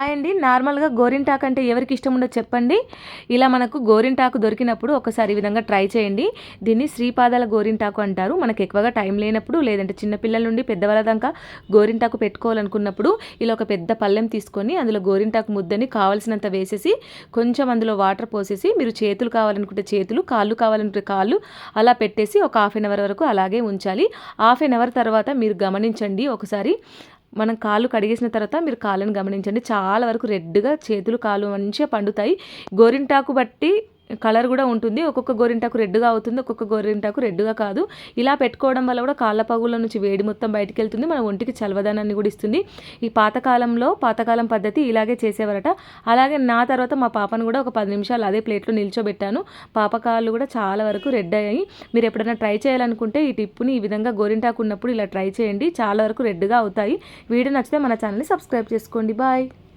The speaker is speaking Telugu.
హాయ్ అండి. నార్మల్గా గోరింటాకు అంటే ఎవరికి ఇష్టం ఉండదు చెప్పండి. ఇలా మనకు గోరింటాకు దొరికినప్పుడు ఒకసారి ఈ విధంగా ట్రై చేయండి. దీన్ని శ్రీపాదాల గోరింటాకు అంటారు. మనకు ఎక్కువగా టైం లేనప్పుడు లేదంటే చిన్నపిల్లల నుండి పెద్దవాళ్ళ దాకా గోరింటాకు పెట్టుకోవాలనుకున్నప్పుడు ఇలా ఒక పెద్ద పళ్ళెం తీసుకొని అందులో గోరింటాకు ముద్దని కావలసినంత వేసేసి కొంచెం అందులో వాటర్ పోసేసి మీరు చేతులు కావాలనుకుంటే చేతులు కాళ్ళు కావాలనుకుంటే కాళ్ళు అలా పెట్టేసి ఒక హాఫ్ అన్ అవర్ వరకు అలాగే ఉంచాలి. హాఫ్ అన్ అవర్ తర్వాత మీరు గమనించండి. ఒకసారి మనం కాళ్ళు కడిగేసిన తర్వాత మీరు కాళ్ళని గమనించండి. చాలా వరకు రెడ్గా చేతులు కాళ్ళు మంచిగా పండుతాయి. గోరింటాకు బట్టి కలర్ కూడా ఉంటుంది. ఒక్కొక్క గోరింటాకు రెడ్గా అవుతుంది ఒక్కొక్క గోరింటాకు రెడ్గా కాదు. ఇలా పెట్టుకోవడం వల్ల కూడా కాళ్ళ పగుల నుంచి వేడి మొత్తం బయటకు వెళ్తుంది. మన ఒంటికి చలవదనాన్ని కూడా ఇస్తుంది. ఈ పాతకాలంలో పాతకాలం పద్ధతి ఇలాగే చేసేవారట. అలాగే నా తర్వాత మా పాపను కూడా ఒక పది నిమిషాలు అదే ప్లేట్లో నిల్చోబెట్టాను. పాప కాళ్ళు కూడా చాలా వరకు రెడ్ అయ్యాయి. మీరు ఎప్పుడైనా ట్రై చేయాలనుకుంటే ఈ టిప్పుని ఈ విధంగా గోరింటాకు ఉన్నప్పుడు ఇలా ట్రై చేయండి. చాలా వరకు రెడ్గా అవుతాయి. వీడియో నచ్చితే మన ఛానల్ని సబ్స్క్రైబ్ చేసుకోండి. బాయ్.